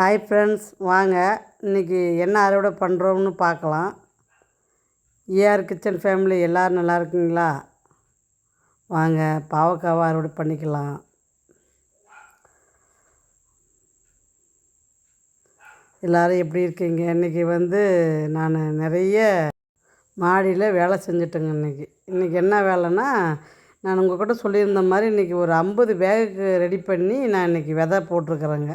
Hi friends வாங்க. இன்றைக்கி என்ன அறுவடை பண்ணுறோம்னு பார்க்கலாம். ஏஆர் கிச்சன் ஃபேமிலி எல்லோரும் நல்லா இருக்கீங்களா? வாங்க பாவக்காவை அறுவடை பண்ணிக்கலாம். எல்லோரும் எப்படி இருக்கீங்க? இன்றைக்கி வந்து நான் நிறைய மாடியில் வேலை செஞ்சுட்டேங்க இன்றைக்கி இன்றைக்கி என்ன வேலைன்னா நான் உங்கள் கூட சொல்லியிருந்த மாதிரி இன்றைக்கி ஒரு ஐம்பது பேகுக்கு ரெடி பண்ணி நான் இன்றைக்கி விதை போட்டிருக்குறேங்க.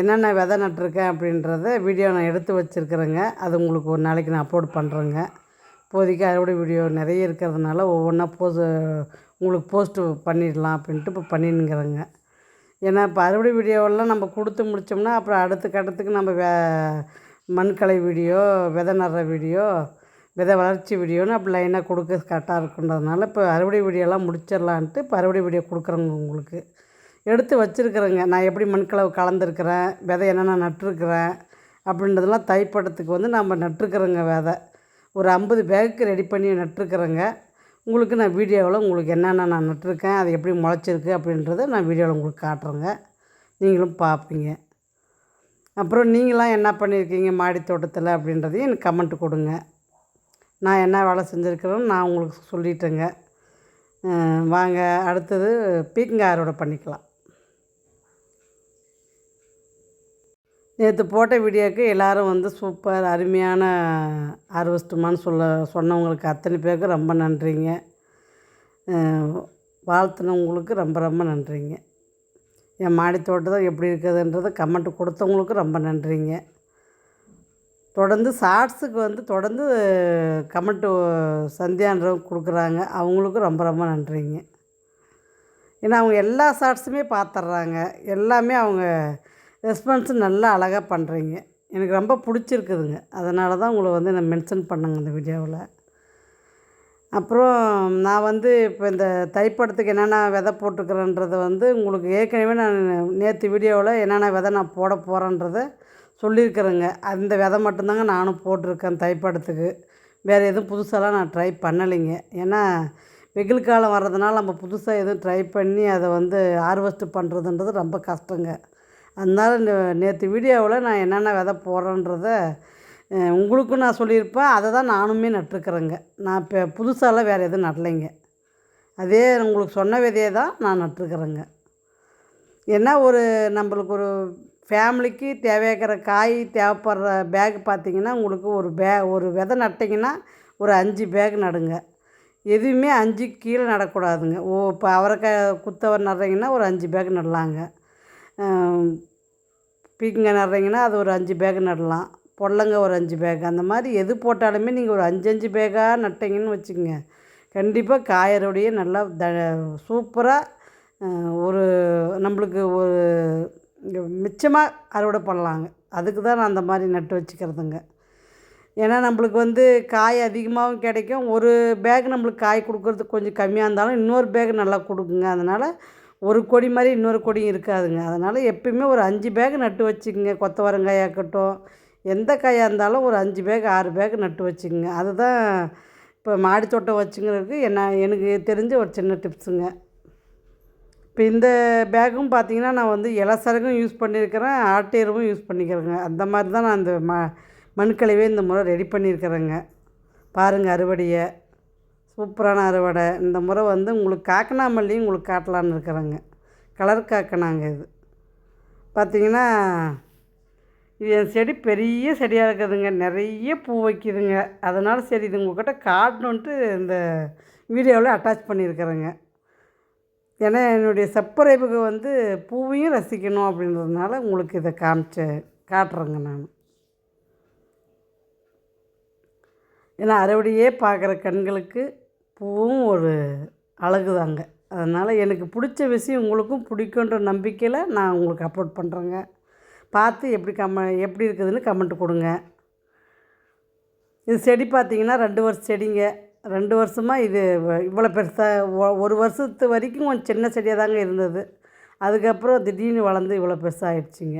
என்னென்ன விதை நட்டிருக்கேன் அப்படின்றத வீடியோ நான் எடுத்து வச்சுருக்குறேங்க. அது உங்களுக்கு ஒரு நாளைக்கு நான் அப்லோட் பண்ணுறேங்க இப்போதைக்கு அறுவடை வீடியோ நிறைய இருக்கிறதுனால ஒவ்வொன்றா போஸ் உங்களுக்கு போஸ்ட்டு பண்ணிடலாம் அப்படின்ட்டு இப்போ பண்ணினுங்கிறேங்க. ஏன்னா இப்போ அறுவடை வீடியோவெல்லாம் நம்ம கொடுத்து முடித்தோம்னா அப்புறம் அடுத்த கட்டத்துக்கு நம்ம வே மண்கலை வீடியோ விதை நடுற வீடியோ விதை வளர்ச்சி வீடியோன்னு அப்படி லைனாக கொடுக்க கரெக்டாக இருக்குன்றதுனால இப்போ அறுவடை வீடியோலாம் முடிச்சிடலான்ட்டு இப்போ அறுவடை வீடியோ கொடுக்குறோங்க உங்களுக்கு. எடுத்து வச்சுருக்குறேங்க. நான் எப்படி மண்கலவை கலந்துருக்கிறேன் விதை என்னென்ன நட்டுருக்குறேன் அப்படின்றதெல்லாம் தைப்படத்துக்கு வந்து நம்ம நட்டுருக்குறோங்க விதை. ஒரு ஐம்பது பேக்கு ரெடி பண்ணி நட்டுருக்குறேங்க. உங்களுக்கு நான் வீடியோவில் உங்களுக்கு என்னென்ன நான் நட்டிருக்கேன் அது எப்படி முளைச்சிருக்கு அப்படின்றத நான் வீடியோவில் உங்களுக்கு காட்டுறேங்க. நீங்களும் பார்ப்பீங்க. அப்புறம் நீங்களாம் என்ன பண்ணியிருக்கீங்க மாடி தோட்டத்தில் அப்படின்றதையும் எனக்கு கமெண்ட் கொடுங்க. நான் என்ன வேலை செஞ்சுருக்கிறேன்னு நான் உங்களுக்கு சொல்லிட்டேங்க. வாங்க அடுத்தது பீக்கங்காய் அறுவடை பண்ணிக்கலாம். நேற்று போட்ட வீடியோக்கு எல்லோரும் வந்து சூப்பர் அருமையான ஹார்வெஸ்ட்டுமான்னு சொல்ல சொன்னவங்களுக்கு அத்தனை பேருக்கு ரொம்ப நன்றிங்க. வாழ்த்துனவங்களுக்கு ரொம்ப ரொம்ப நன்றிங்க. என் மாடி தோட்டத்தை எப்படி இருக்குதுன்றதை கமெண்ட் கொடுத்தவங்களுக்கு ரொம்ப நன்றிங்க. தொடர்ந்து ஷார்ட்ஸுக்கு வந்து தொடர்ந்து கமெண்ட்டு சந்தியான்றவங்க கொடுக்குறாங்க. அவங்களுக்கும் ரொம்ப ரொம்ப நன்றிங்க. ஏன்னா அவங்க எல்லா ஷார்ட்ஸுமே பார்த்துட்றாங்க. எல்லாமே அவங்க ரெஸ்பான்ஸு நல்லா அழகாக பண்ணுறீங்க. எனக்கு ரொம்ப பிடிச்சிருக்குதுங்க. அதனால தான் உங்களை வந்து நான் மென்ஷன் பண்ணேங்க இந்த வீடியோவில். அப்புறம் நான் வந்து இப்போ இந்த தைப்படத்துக்கு என்னென்ன விதை போட்டிருக்கிறேன்றத வந்து உங்களுக்கு ஏற்கனவே நான் நேற்று வீடியோவில் என்னென்ன விதை நான் போட போகிறேன்றத சொல்லியிருக்கிறேங்க. அந்த விதை மட்டும்தாங்க நானும் போட்டிருக்கேன் தைப்படத்துக்கு. வேறு எதுவும் புதுசாலாம் நான் ட்ரை பண்ணலைங்க. ஏன்னா வெயில் காலம் வர்றதுனால நம்ம புதுசாக எதுவும் ட்ரை பண்ணி அதை வந்து ஹார்வெஸ்ட் பண்ணுறதுன்றது ரொம்ப கஷ்டங்க. அதனால நேற்று வீடியோவில் நான் என்னென்ன விதை போடுறேன்றத உங்களுக்கும் நான் சொல்லியிருப்பேன். அதை தான் நானுமே நட்டிருக்கிறேங்க. நான் இப்போ புதுசாலாம் வேறு எதுவும் நடலைங்க அதே உங்களுக்கு சொன்ன விதையை தான் நான் நட்டிருக்கிறேங்க. ஏன்னா ஒரு நம்மளுக்கு ஒரு ஃபேமிலிக்கு தேவையாக்கிற காய் தேவைப்படுற பேக் பார்த்திங்கன்னா உங்களுக்கு ஒரு பே ஒரு விதை நட்டிங்கன்னா ஒரு அஞ்சு பேக் நடுங்க. எதுவுமே அஞ்சு கீழே நடக்கூடாதுங்க. ஓ இப்போ அவரைக்காய் குத்தவர் நடுறீங்கன்னா ஒரு அஞ்சு பேக் நடலாங்க. பீக்கங்காய் நடுறீங்கன்னா அது ஒரு அஞ்சு பேக் நடலாம். பொடலங்க ஒரு அஞ்சு பேக் அந்த மாதிரி எது போட்டாலுமே நீங்கள் ஒரு அஞ்சு அஞ்சு பேக்காக நட்டிங்கன்னு வச்சுக்கோங்க. கண்டிப்பாக காயறோடைய நல்லா த சூப்பராக ஒரு நம்மளுக்கு ஒரு மிச்சமாக அறுவடை பண்ணலாங்க. அதுக்கு தான் நான் அந்த மாதிரி நட்டு வச்சுக்கிறதுங்க. ஏன்னா நம்மளுக்கு வந்து காய் அதிகமாகவும் கிடைக்கும். ஒரு பேக் நம்மளுக்கு காய் கொடுக்குறதுக்கு கொஞ்சம் கம்மியாக இருந்தாலும் இன்னொரு பேக் நல்லா கொடுக்குங்க. அதனால் ஒரு கொடி மாதிரி இன்னொரு கொடியும் இருக்காதுங்க. அதனால் எப்பயுமே ஒரு அஞ்சு பேக் நட்டு வச்சுக்கோங்க. கொத்தவரங்காயாக்கட்டும் எந்த காயாக இருந்தாலும் ஒரு அஞ்சு பேக் ஆறு பேக் நட்டு வச்சுக்கோங்க. அதுதான் இப்போ மாடி தோட்டம் வச்சுங்கிறதுக்கு என்ன எனக்கு தெரிஞ்ச ஒரு சின்ன டிப்ஸுங்க இப்போ இந்த பேக்கும் பார்த்தீங்கன்னா நான் வந்து இலசரகும் யூஸ் பண்ணியிருக்கிறேன் ஆட்டேரவும் யூஸ் பண்ணிக்கிறேங்க. அந்த மாதிரி தான் நான் அந்த ம மண்கழிவே இந்த முறை ரெடி பண்ணியிருக்கிறேங்க. பாருங்கள் அறுவடையை. சூப்பரான அறுவடை. இந்த முறை வந்து உங்களுக்கு காக்கனாமல்லியும் உங்களுக்கு காட்டலான்னு இருக்கிறேங்க. கலர் காக்கனாங்க இது. பார்த்தீங்கன்னா இது என் செடி பெரிய செடியாக இருக்குதுங்க. நிறைய பூ வைக்குதுங்க. அதனால் சரி இது உங்கள்கிட்ட காட்டணுன்ட்டு இந்த வீடியோவில் அட்டாச் பண்ணியிருக்கிறேங்க. ஏன்னா என்னுடைய சப்ஸ்கிரைபுக்கு வந்து பூவையும் ரசிக்கணும் அப்படின்றதுனால உங்களுக்கு இதை காமிச்ச காட்டுறேங்க நான். ஏன்னா அறுவடையே பார்க்குற கண்களுக்கு பூவும் ஒரு அழகு தாங்க அதனால் எனக்கு பிடிச்ச விஷயம் உங்களுக்கும் பிடிக்குன்ற நம்பிக்கையில் நான் உங்களுக்கு அப்லோட் பண்ணுறேங்க பார்த்து எப்படி கம்ம எப்படி இருக்குதுன்னு கமெண்ட் கொடுங்க. இது செடி பார்த்தீங்கன்னா ரெண்டு வருஷம் செடிங்க. ரெண்டு வருஷமாக இது வ- இவ்வளோ பெருசாக ஒரு வருஷத்து வரைக்கும் கொஞ்சம் சின்ன செடியாக தாங்க இருந்தது. அதுக்கப்புறம் திடீர்னு வளர்ந்து இவ்வளோ பெருசாகிடுச்சிங்க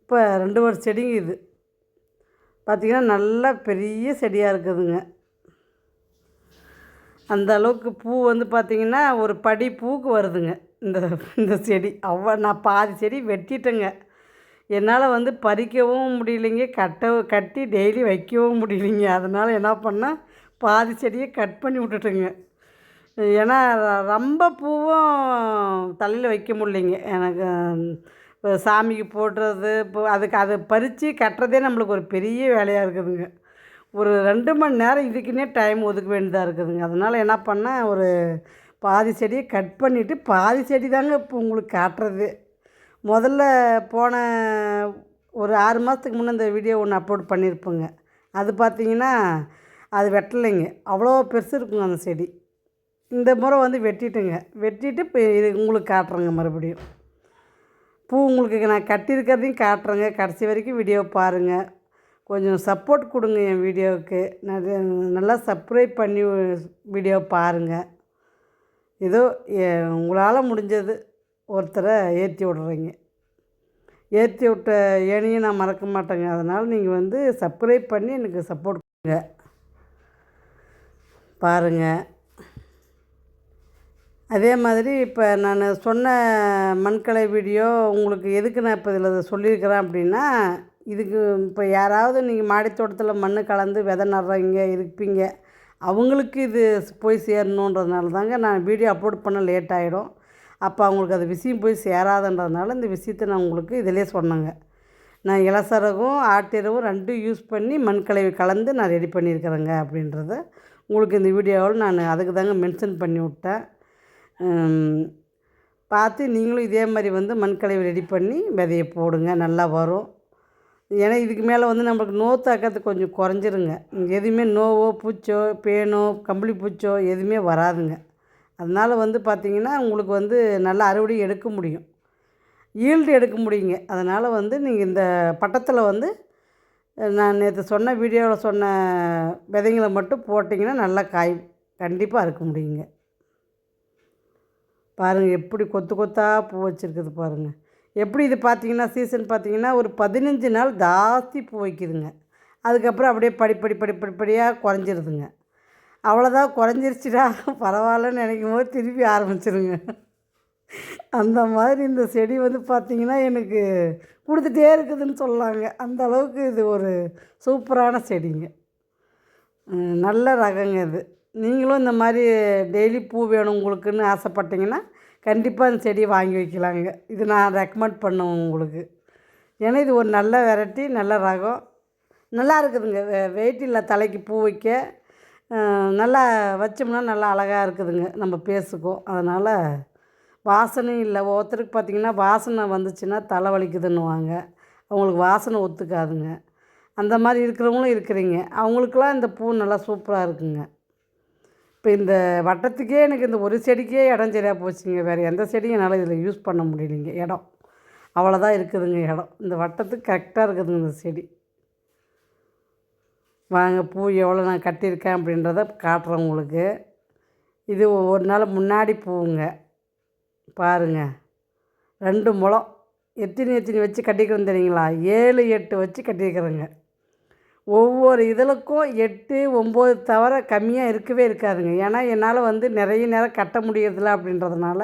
இப்போ ரெண்டு வருஷம் செடிங்க இது. பார்த்திங்கன்னா நல்லா பெரிய செடியாக இருக்குதுங்க. அந்த அளவுக்கு பூ வந்து பார்த்திங்கன்னா ஒரு படி பூக்கு வருதுங்க. இந்த இந்த செடி. அவ்வளோ நான் பாதி செடி வெட்டிட்டேங்க. என்னால் வந்து பறிக்கவும் முடியலைங்க. கட்ட கட்டி டெய்லி வைக்கவும் முடியலைங்க. அதனால் என்ன பண்ணால் பாதி செடியை கட் பண்ணி விட்டுட்டுங்க. ஏன்னா ரொம்ப பூவும் தலையில் வைக்க முடியலைங்க. எனக்கு சாமிக்கு போடுறது இப்போ அதுக்கு அதை பறித்து கட்டுறதே நம்மளுக்கு ஒரு பெரிய வேலையாக இருக்குதுங்க. ஒரு ரெண்டு மணி நேரம் இதுக்குன்னே டைம் ஒதுக்க வேண்டியதாக இருக்குதுங்க. அதனால் என்ன பண்ணேன் ஒரு பாதி செடியை கட் பண்ணிவிட்டு பாதி செடி தாங்க இப்போ உங்களுக்கு காட்டுறது. முதல்ல போன ஒரு ஆறு மாதத்துக்கு முன்னே இந்த வீடியோ ஒன்று அப்லோட் பண்ணியிருப்பேங்க அது பார்த்திங்கன்னா அது வெட்டலைங்க. அவ்வளோ பெருசு இருக்குங்க அந்த செடி. இந்த முறை வந்து வெட்டிட்டுங்க. வெட்டிட்டு இப்போ இது உங்களுக்கு காட்டுறேங்க மறுபடியும். பூ உங்களுக்கு நான் கட்டியிருக்கிறதையும் காட்டுறேங்க. கடைசி வரைக்கும் வீடியோ பாருங்கள் கொஞ்சம் சப்போர்ட் கொடுங்க என் வீடியோவுக்கு. நிறைய நல்லா சப்ஸ்கிரைப் பண்ணி வீடியோ பாருங்கள் ஏதோ உங்களால் முடிஞ்சது ஒருத்தரை ஏற்றி விட்றீங்க. ஏற்றி விட்ட ஏனையும் நான் மறக்க மாட்டேங்க. அதனால் நீங்கள் வந்து சப்ஸ்கிரைப் பண்ணி எனக்கு சப்போர்ட் கொடுங்க. பாருங்கள் அதே மாதிரி இப்போ நான் சொன்ன மண்கலை வீடியோ உங்களுக்கு எதுக்கு நான் இப்போ இதில் சொல்லியிருக்கிறேன் அப்படின்னா இதுக்கு இப்போ யாராவது நீங்கள் மாடித்தோட்டத்தில் மண் கலந்து விதை நடுறவங்க இருப்பீங்க அவங்களுக்கு இது போய் சேரணுன்றதுனால தாங்க நான் வீடியோ அப்லோட் பண்ண லேட் ஆகிடும் அப்போ அவங்களுக்கு அது விஷயம் போய் சேராதுன்றதுனால இந்த விஷயத்தை நான் உங்களுக்கு இதிலே சொன்னேங்க. நான் இலசரகம் ஆட்டிரவும் ரெண்டும் யூஸ் பண்ணி மண்கலவை கலந்து நான் ரெடி பண்ணியிருக்கிறேங்க அப்படின்றத உங்களுக்கு இந்த வீடியோவில் நான் அதுக்கு தாங்க மென்ஷன் பண்ணி விட்டேன். பார்த்து நீங்களும் இதே மாதிரி வந்து மண்கலவை ரெடி பண்ணி விதையை போடுங்க நல்லா வரும். ஏன்னா இதுக்கு மேலே வந்து நம்மளுக்கு நோ தாக்கத்து கொஞ்சம் குறைஞ்சிருங்க. எதுவுமே நோவோ பூச்சோ பேனோ கம்பளி பூச்சோ எதுவுமே வராதுங்க. அதனால் வந்து பார்த்திங்கன்னா உங்களுக்கு வந்து நல்ல அறுவடை எடுக்க முடியும். ஈல்டு எடுக்க முடியுங்க. அதனால் வந்து நீங்கள் இந்த பட்டத்தில் வந்து நான் நேற்று சொன்ன வீடியோவில் சொன்ன விதைங்களை மட்டும் போட்டிங்கன்னா நல்லா காய் கண்டிப்பாக அறுக்க முடியுங்க. பாருங்கள் எப்படி கொத்து கொத்தாக பூ வச்சுருக்குது பாருங்கள் எப்படி இது பார்த்திங்கன்னா சீசன் பார்த்திங்கன்னா ஒரு பதினஞ்சு நாள் ஜாஸ்தி பூ வைக்குதுங்க. அதுக்கப்புறம் அப்படியே படிப்படி படிப்படிப்படியாக குறைஞ்சிருதுங்க. அவ்வளோதான் குறைஞ்சிருச்சுடா பரவாயில்லன்னு நினைக்கும் போது திருப்பி ஆரம்பிச்சிருங்க. அந்த மாதிரி இந்த செடி வந்து பார்த்திங்கன்னா எனக்கு கொடுத்துட்டே இருக்குதுன்னு சொல்லாங்க. அந்த அளவுக்கு இது ஒரு சூப்பரான செடிங்க. நல்ல ரகங்க இது. நீங்களும் இந்த மாதிரி டெய்லி பூ வேணும் உங்களுக்குன்னு ஆசைப்பட்டீங்கன்னா கண்டிப்பாக இந்த செடியை வாங்கி வைக்கலாங்க. இது நான் ரெக்கமெண்ட் பண்ணுவேன் உங்களுக்கு. ஏன்னா இது ஒரு நல்ல வெரைட்டி நல்ல ரகம். நல்லா இருக்குதுங்க. வெ வெயிட் இல்லை தலைக்கு பூ வைக்க நல்லா வச்சோம்னா நல்லா அழகாக இருக்குதுங்க. நம்ம பேசுக்கும் அதனால் வாசனையும் இல்லை. ஒருத்தருக்கு பார்த்திங்கன்னா வாசனை வந்துச்சுன்னா தலை வலிக்குதுன்னுவாங்க. அவங்களுக்கு வாசனை ஒத்துக்காதுங்க. அந்த மாதிரி இருக்கிறவங்களும் இருக்கிறீங்க. அவங்களுக்கெல்லாம் இந்த பூ நல்லா சூப்பராக இருக்குங்க. இப்போ இந்த வட்டத்துக்கே எனக்கு இந்த ஒரு செடிக்கே இடம் சரியாக போச்சுங்க. வேறு எந்த செடியும் என்னால் இதில் யூஸ் பண்ண முடியலைங்க. இடம். அவ்வளோதான் இருக்குதுங்க இடம். இந்த வட்டத்துக்கு கரெக்டாக இருக்குதுங்க இந்த செடி. வாங்க பூ எவ்வளோ நான் கட்டியிருக்கேன் அப்படின்றத காட்டுறேன் உங்களுக்கு. இது ஒரு நாள் முன்னாடி பூவுங்க பாருங்கள் ரெண்டு முளம். எத்தனை எத்தனை வச்சு கட்டிக்கிறோம் தெரியுங்களா? ஏழு எட்டு வச்சு கட்டியிருக்கிறேங்க. ஒவ்வொரு இதழுக்கும் எட்டு ஒம்பது தவிர கம்மியாக இருக்கவே இருக்காதுங்க. ஏன்னா என்னால் வந்து நிறைய நேரம் கட்ட முடியறதில்ல அப்படின்றதுனால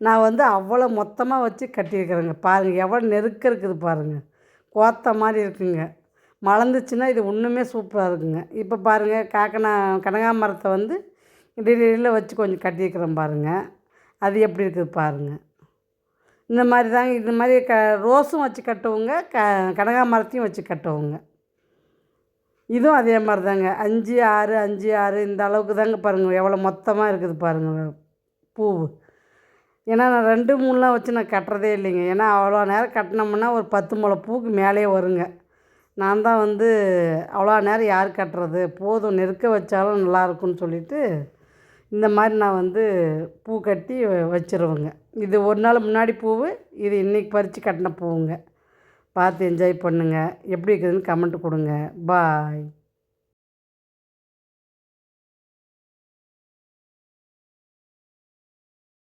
நான் வந்து அவ்வளோ மொத்தமாக வச்சு கட்டியிருக்கிறேங்க. பாருங்கள் எவ்வளோ நெருக்க இருக்குது பாருங்கள் கோத்த மாதிரி இருக்குங்க. மலர்ந்துச்சுன்னா இது ஒன்றுமே சூப்பராக இருக்குங்க. இப்போ பாருங்கள் காக்கனா கனகாமரத்தை வந்து இடையில வச்சு கொஞ்சம் கட்டியிருக்கிறேன் பாருங்கள் அது எப்படி இருக்குது பாருங்கள் இந்த மாதிரி தாங்க இந்த மாதிரி க ரோஸும் வச்சு கட்டுவோங்க. க கனகாமரத்தையும் வச்சு கட்டுவோங்க. இதுவும் அதே மாதிரி தாங்க அஞ்சு ஆறு அஞ்சு ஆறு இந்த அளவுக்கு தாங்க பாருங்கள் எவ்வளோ மொத்தமாக இருக்குது பாருங்கள் பூ ஏன்னா நான் ரெண்டு மூணுலாம் வச்சு நான் கட்டுறதே இல்லைங்க. ஏன்னா அவ்வளோ நேரம் கட்டினோம்னா ஒரு பத்து முளை பூக்கு மேலே வருங்க. நான் தான் வந்து அவ்வளோ நேரம் யார் கட்டுறது? போதும். நெருக்க வச்சாலும் நல்லாயிருக்குன்னு சொல்லிவிட்டு இந்த மாதிரி நான் வந்து பூ கட்டி வச்சுருவேங்க. இது ஒரு நாள் முன்னாடி பூவு. இது இன்றைக்கி பறித்து கட்டின பூவுங்க. பார்த்து என்ஜாய் பண்ணுங்கள் எப்படி இருக்குதுன்னு கமெண்ட் கொடுங்க. பாய்